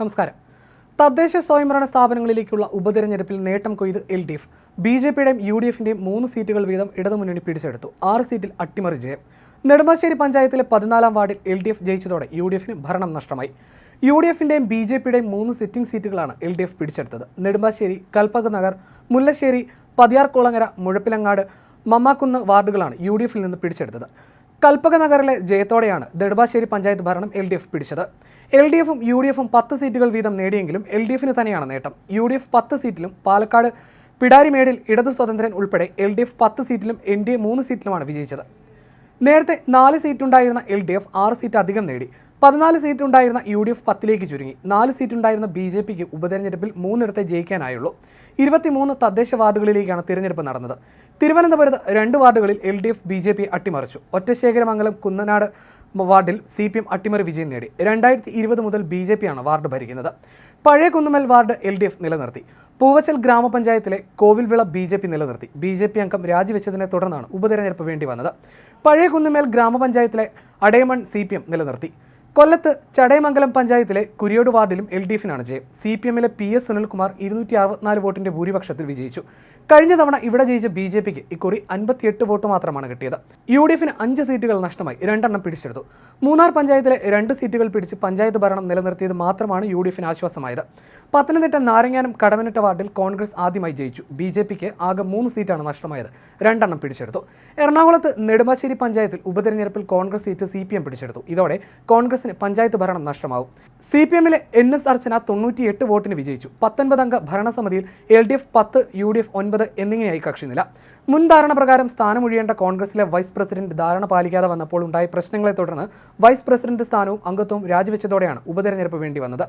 നമസ്കാരം. തദ്ദേശ സ്വയംഭരണ സ്ഥാപനങ്ങളിലേക്കുള്ള ഉപതെരഞ്ഞെടുപ്പിൽ നേട്ടം കൊയ്ത് L D F. B J പിയുടെയും യു ഡി എഫിന്റെയും മൂന്ന് സീറ്റുകൾ വീതം ഇടതുമുന്നണി പിടിച്ചെടുത്തു. ആറ് സീറ്റിൽ അട്ടിമറി ജയം. നെടുമ്പാശ്ശേരി പഞ്ചായത്തിലെ പതിനാലാം വാർഡിൽ എൽ ഡി എഫ് ജയിച്ചതോടെ യു ഡി എഫിന് ഭരണം നഷ്ടമായി. യു ഡി എഫിന്റെയും ബി ജെ പിയുടെയും മൂന്ന് സിറ്റിംഗ് സീറ്റുകളാണ് എൽ ഡി എഫ് പിടിച്ചെടുത്തത്. നെടുമ്പാശ്ശേരി കൽപ്പക നഗർ മുല്ലശ്ശേരി പതിയാർകുളങ്ങര മുഴപ്പിലങ്ങാട് മമ്മാക്കുന്ന് വാർഡുകളാണ് യു ഡി എഫിൽ നിന്ന് പിടിച്ചെടുത്തത്. കൽപ്പക നഗറിലെ ജയത്തോടെയാണ് നെടുമ്പാശ്ശേരി പഞ്ചായത്ത് ഭരണം എൽ ഡി എഫ് പിടിച്ചത്. എൽ ഡി എഫും യു ഡി എഫും പത്ത് സീറ്റുകൾ വീതം നേടിയെങ്കിലും എൽ ഡി എഫിന് തന്നെയാണ് നേട്ടം. യു ഡി എഫ് പത്ത് സീറ്റിലും പാലക്കാട് പിടാരിമേടിൽ ഇടതു സ്വതന്ത്രൻ ഉൾപ്പെടെ എൽ ഡി എഫ് പത്ത് സീറ്റിലും എൻ ഡി എ മൂന്ന് സീറ്റിലുമാണ് വിജയിച്ചത്. നേരത്തെ നാല് സീറ്റുണ്ടായിരുന്ന എൽ ഡി എഫ് ആറ് സീറ്റ് അധികം നേടി. പതിനാല് സീറ്റ് ഉണ്ടായിരുന്ന യു ഡി എഫ് പത്തിലേക്ക് ചുരുങ്ങി. നാല് സീറ്റ് ഉണ്ടായിരുന്ന ബി ജെ പിക്ക് ഉപതെരഞ്ഞെടുപ്പിൽ മൂന്നിടത്തെ ജയിക്കാനായുള്ളൂ. ഇരുപത്തിമൂന്ന് തദ്ദേശ വാർഡുകളിലേക്കാണ് തിരഞ്ഞെടുപ്പ് നടന്നത്. തിരുവനന്തപുരത്ത് രണ്ട് വാർഡുകളിൽ L D F B J P അട്ടിമറിച്ചു. Ottasekharamangalam Kunnanad വാർഡിൽ സി പി എം അട്ടിമറി വിജയം നേടി. രണ്ടായിരത്തി ഇരുപത് മുതൽ ബി ജെ പിയാണ് വാർഡ് ഭരിക്കുന്നത്. പഴയ Kunnumal ward L D F നിലനിർത്തി. പൂവച്ചൽ ഗ്രാമപഞ്ചായത്തിലെ കോവിൽവിള ബി ജെ പി നിലനിർത്തി. ബി ജെ പി അംഗം രാജിവെച്ചതിനെ തുടർന്നാണ് ഉപതെരഞ്ഞെടുപ്പ് വേണ്ടി വന്നത്. പഴയ കുന്നുമേൽ ഗ്രാമപഞ്ചായത്തിലെ അടയമൺ സി പി എം നിലനിർത്തി. കൊല്ലത്ത് ചടയമംഗലം പഞ്ചായത്തിലെ കുരിയോട് വാർഡിലും എൽ ഡി എഫിനാണ് ജയം. സി പി എമ്മിലെ പി എസ് സുനിൽകുമാർ ഇരുന്നൂറ്റി അറുപത്തിനാല് വോട്ടിന്റെ ഭൂരിപക്ഷത്തിൽ വിജയിച്ചു. കഴിഞ്ഞ തവണ ഇവിടെ ജയിച്ച ബി ജെ പിക്ക് ഇക്കുറി അൻപത്തിയെട്ട് വോട്ട് മാത്രമാണ് കിട്ടിയത്. യു ഡി എഫിന് അഞ്ച് സീറ്റുകൾ നഷ്ടമായി രണ്ടെണ്ണം പിടിച്ചെടുത്തു. മൂന്നാർ പഞ്ചായത്തിലെ രണ്ട് സീറ്റുകൾ പിടിച്ച് പഞ്ചായത്ത് ഭരണം നിലനിർത്തിയത് മാത്രമാണ് യു ഡി എഫിന് ആശ്വാസമായത്. പത്തനംതിട്ട നാരങ്ങാനം കടവനറ്റ വാർഡിൽ കോൺഗ്രസ് ആദ്യമായി ജയിച്ചു. ബി ജെ പിക്ക് ആകെ മൂന്ന് സീറ്റാണ് നഷ്ടമായത് രണ്ടെണ്ണം പിടിച്ചെടുത്തു. എറണാകുളത്ത് നെടുമ്പാശ്ശേരി പഞ്ചായത്തിൽ ഉപതെരഞ്ഞെടുപ്പിൽ Congress seat C P M പിടിച്ചെടുത്തു. ഇതോടെ കോൺഗ്രസിന് പഞ്ചായത്ത് ഭരണം നഷ്ടമാവും. സി പി എമ്മിലെ എൻ എസ് അർച്ചന തൊണ്ണൂറ്റിയെട്ട് വോട്ടിന് വിജയിച്ചു. പത്തൊൻപതംഗ ഭരണസമിതിയിൽ എൽ ഡി എഫ് പത്ത് യു ഡി എഫ് ഒൻപത് എന്നിങ്ങനെയായി കക്ഷിനില. മുൻ ധാരണ പ്രകാരം സ്ഥാനമൊഴിയേണ്ട കോൺഗ്രസിലെ വൈസ് പ്രസിഡന്റ് ധാരണ പാലിക്കാതെ വന്നപ്പോൾ ഉണ്ടായ പ്രശ്നങ്ങളെ തുടർന്ന് വൈസ് പ്രസിഡന്റ് സ്ഥാനവും അംഗത്വവും രാജിവെച്ചതോടെയാണ് ഉപതെരഞ്ഞെടുപ്പ് വേണ്ടി വന്നത്.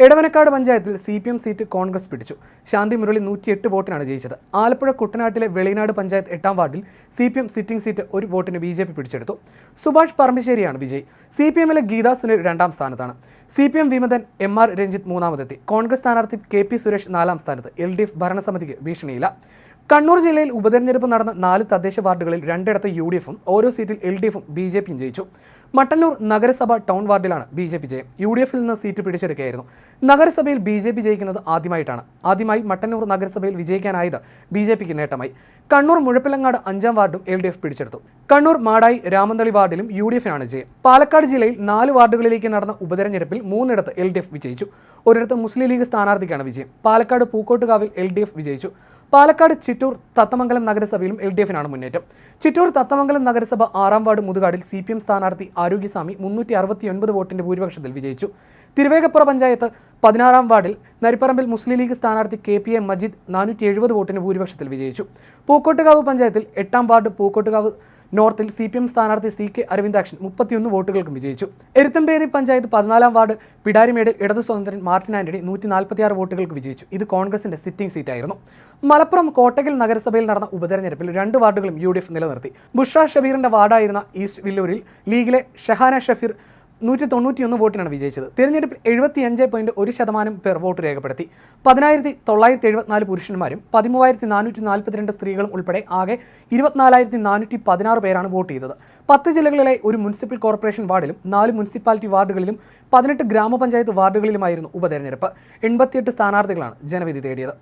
എടവനക്കാട് പഞ്ചായത്തിൽ C P M seat Congress പിടിച്ചു. ശാന്തി മുരളി നൂറ്റിയെട്ട് വോട്ടിനാണ് ജയിച്ചത്. ആലപ്പുഴ കുട്ടനാട്ടിലെ വെളിനാട് പഞ്ചായത്ത് എട്ടാം വാർഡിൽ C P M sitting seat ഒരു വോട്ടിന് ബി ജെ പി പിടിച്ചെടുത്തു. സുഭാഷ് പറമ്പിശ്ശേരിയാണ് വിജയ്. സി പി എമ്മിലെ ഗീതാ സുനിൽ രണ്ടാം സ്ഥാനത്താണ്. സി പി എം വിമതൻ എം ആർ രഞ്ജിത്ത് മൂന്നാമതെത്തി. കോൺഗ്രസ് സ്ഥാനാർത്ഥി കെ പി സുരേഷ് നാലാം സ്ഥാനത്ത്. എൽ ഡി എഫ് ഭരണസമിതിക്ക് ഭീഷണിയില്ല. കണ്ണൂർ ജില്ലയിൽ ഉപതെരഞ്ഞെടുപ്പ് നടന്ന നാല് തദ്ദേശ വാർഡുകളിൽ രണ്ടിടത്ത് യു ഡി എഫും ഓരോ സീറ്റിൽ എൽ ഡി എഫും ബി ജെ പിയും ജയിച്ചു. മട്ടന്നൂർ നഗരസഭ ടൗൺ വാർഡിലാണ് ബി ജെ പി ജയം. യു ഡി എഫിൽ നിന്ന് സീറ്റ് പിടിച്ചെടുക്കുകയായിരുന്നു. നഗരസഭയിൽ ബി ജെ പി ജയിക്കുന്നത് ആദ്യമായിട്ടാണ്. ആദ്യമായി മട്ടന്നൂർ നഗരസഭയിൽ വിജയിക്കാനായത് ബി ജെ പിക്ക് നേട്ടമായി. കണ്ണൂർ മുഴപ്പിലങ്ങാട് അഞ്ചാം വാർഡും എൽ ഡി എഫ് പിടിച്ചെടുത്തു. കണ്ണൂർ മാടായി രാമന്തളി വാർഡിലും യു ഡി എഫിനാണ് ജയം. പാലക്കാട് ജില്ലയിൽ നാല് വാർഡുകളിലേക്ക് നടന്ന ഉപതെരഞ്ഞെടുപ്പിൽ മൂന്നിടത്ത് എൽ ഡി എഫ് വിജയിച്ചു. ഒരിടത്ത് മുസ്ലിം ലീഗ് സ്ഥാനാർത്ഥിക്കാണ് വിജയം. പാലക്കാട് പൂക്കോട്ടുകാവിൽ എൽ ഡി എഫ് വിജയിച്ചു. പാലക്കാട് ചിറ്റൂർ തത്തമംഗലം നഗരസഭയിലും എൽ ഡി എഫിനാണ് മുന്നേറ്റം. ചിറ്റൂർ തത്തമംഗലം നഗരസഭ ആറാം വാർഡ് മുതുകാടിൽ സി പി എം സ്ഥാനാർത്ഥി ആരോഗ്യസ്വാമി മുന്നൂറ്റി അറുപത്തിയൊൻപത് വോട്ടിന്റെ ഭൂരിപക്ഷത്തിൽ വിജയിച്ചു. തിരുവേഗപ്പുറ പഞ്ചായത്ത് പതിനാറാം വാർഡിൽ നരിപ്പറമ്പിൽ മുസ്ലിം ലീഗ് സ്ഥാനാർത്ഥി കെ പി എ മജീദ് നാനൂറ്റി എഴുപത് വോട്ടിന് ഭൂരിപക്ഷത്തിൽ വിജയിച്ചു. പൂക്കോട്ടുകാവ് പഞ്ചായത്തിൽ എട്ടാം വാർഡ് പൂക്കോട്ടുകാവ് നോർത്തിൽ സി പി എം സ്ഥാനാർത്ഥി സി കെ അരവിന്ദാക്ഷൻ മുപ്പത്തിയൊന്ന് വോട്ടുകൾക്കും വിജയിച്ചു. എരുത്തമ്പേരി പഞ്ചായത്ത് പതിനാലാം വാർഡ് പിടാരിമേടിൽ ഇടതു സ്വതന്ത്രൻ മാർട്ടിൻ ആന്റണി നൂറ്റി നാൽപ്പത്തിയാറ് വോട്ടുകൾക്ക് വിജയിച്ചു. ഇത് കോൺഗ്രസിന്റെ സിറ്റിംഗ് സീറ്റായിരുന്നു. മലപ്പുറം കോട്ടകൽ നഗരസഭയിൽ നടന്ന ഉപതെരഞ്ഞെടുപ്പിൽ രണ്ട് വാർഡുകളും യു നിലനിർത്തി. ബുഷ്ര ഷബീറിന്റെ വാർഡായിരുന്ന ഈസ്റ്റ് വില്ലൂരിൽ ലീഗിലെ ഷഹാന ഷഫീർ നൂറ്റി തൊണ്ണൂറ്റിയൊന്ന് വോട്ടിനാണ് വിജയിച്ചത്. തിരഞ്ഞെടുപ്പിൽ എഴുപത്തി അഞ്ച് പോയിന്റ് ഒരു ശതമാനം പേർ വോട്ട് രേഖപ്പെടുത്തി. പതിനായിരത്തി തൊള്ളായിരത്തി എഴുപത്തിനാല് പുരുഷന്മാരും പതിമൂവായിരത്തി നാനൂറ്റി നാൽപ്പത്തിരണ്ട് സ്ത്രീകളും ഉൾപ്പെടെ ആകെ ഇരുപത്തിനാലായിരത്തി നാനൂറ്റി പതിനാറ് പേരാണ് വോട്ട് ചെയ്തത്. പത്ത് ജില്ലകളിലെ ഒരു മുനിസിപ്പൽ കോർപ്പറേഷൻ വാർഡിലും നാല് മുനിസിപ്പാലിറ്റി വാർഡുകളിലും പതിനെട്ട് ഗ്രാമപഞ്ചായത്ത് വാർഡുകളിലുമായിരുന്നു ഉപതെരഞ്ഞെടുപ്പ്. എൺപത്തിയെട്ട് സ്ഥാനാർത്ഥികളാണ് ജനവിധി തേടിയത്.